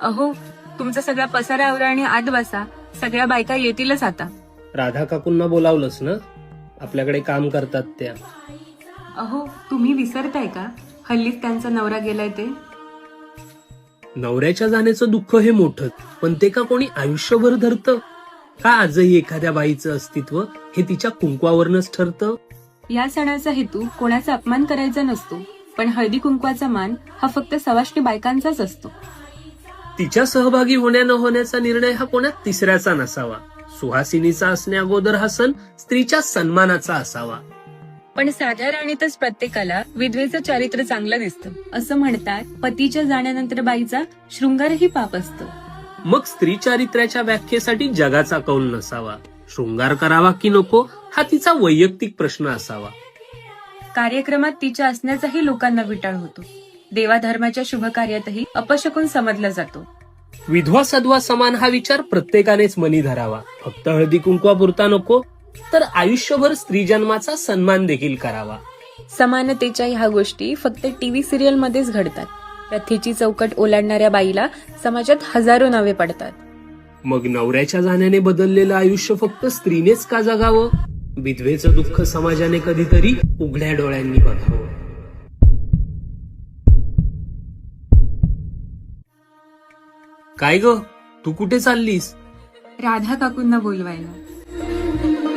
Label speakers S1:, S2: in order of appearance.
S1: अहो तुमचा सगळा पसारा आवरा आणि आत बसा. सगळ्या बायका येतीलच आता.
S2: राधा काकूंना बोलावलंस ना? आपल्याकडे काम करतात त्या.
S1: अहो तुम्ही विसरताय का? हल्लीच त्यांचा नवरा गेलाय ते.
S2: नवऱ्याच्या जाण्याचं दुःख हे मोठं पण ते का कोणी आयुष्यभर धरतं? का आजही एखाद्या बाईचं अस्तित्व हे तिच्या कुंकवावरनच ठरतं?
S1: या सणाचा हेतू कोणाचा अपमान करायचा नसतो पण हळदी कुंकवाचा मान हा फक्त सवाष्णी बायकांचाच असतो.
S2: तिच्या सहभागी होण्या न होण्याचा निर्णय हा कोणात तिसऱ्याचा नसावा? सुहासिनीचा असण्या अगोदर हा सण स्त्रीच्या सन्मानाचा असावा.
S1: पण साध्या राणीतच प्रत्येकाला विधवेचं चारित्र्य चांगलं दिसतं. असं म्हणतात पतीच्या जाण्यानंतर बाईचा शृंगारही पाप असतो.
S2: मग स्त्री चारित्र्याच्या व्याख्येसाठी जगाचा कौल नसावा. शृंगार करावा की नको हा तिचा वैयक्तिक प्रश्न असावा.
S1: कार्यक्रमात तिच्या असण्याचाही लोकांना विटाळ होतो. देवाधर्माच्या शुभ कार्यातही अपशकून समजला जातो.
S2: विधवा सद्वा समान हा विचार प्रत्येकानेच मनी धरावा. फक्त हळदी कुंकवापुरता नको तर आयुष्यभर स्त्री जन्माचा सन्मान देखील करावा.
S1: समानतेच्या ह्या गोष्टी फक्त टीव्ही सिरियल मध्येच घडतात. प्रथेची चौकट ओलांडणाऱ्या बाईला समाजात हजारो नावे पडतात.
S2: मग नवऱ्याच्या जाण्याने बदललेलं आयुष्य फक्त स्त्रीनेच का जगावं? विधवेचं दुःख समाजाने कधीतरी उघड्या डोळ्यांनी बघावं. काय ग? तू कुठे चाललीस?
S1: राधा काकूंना बोलवायला.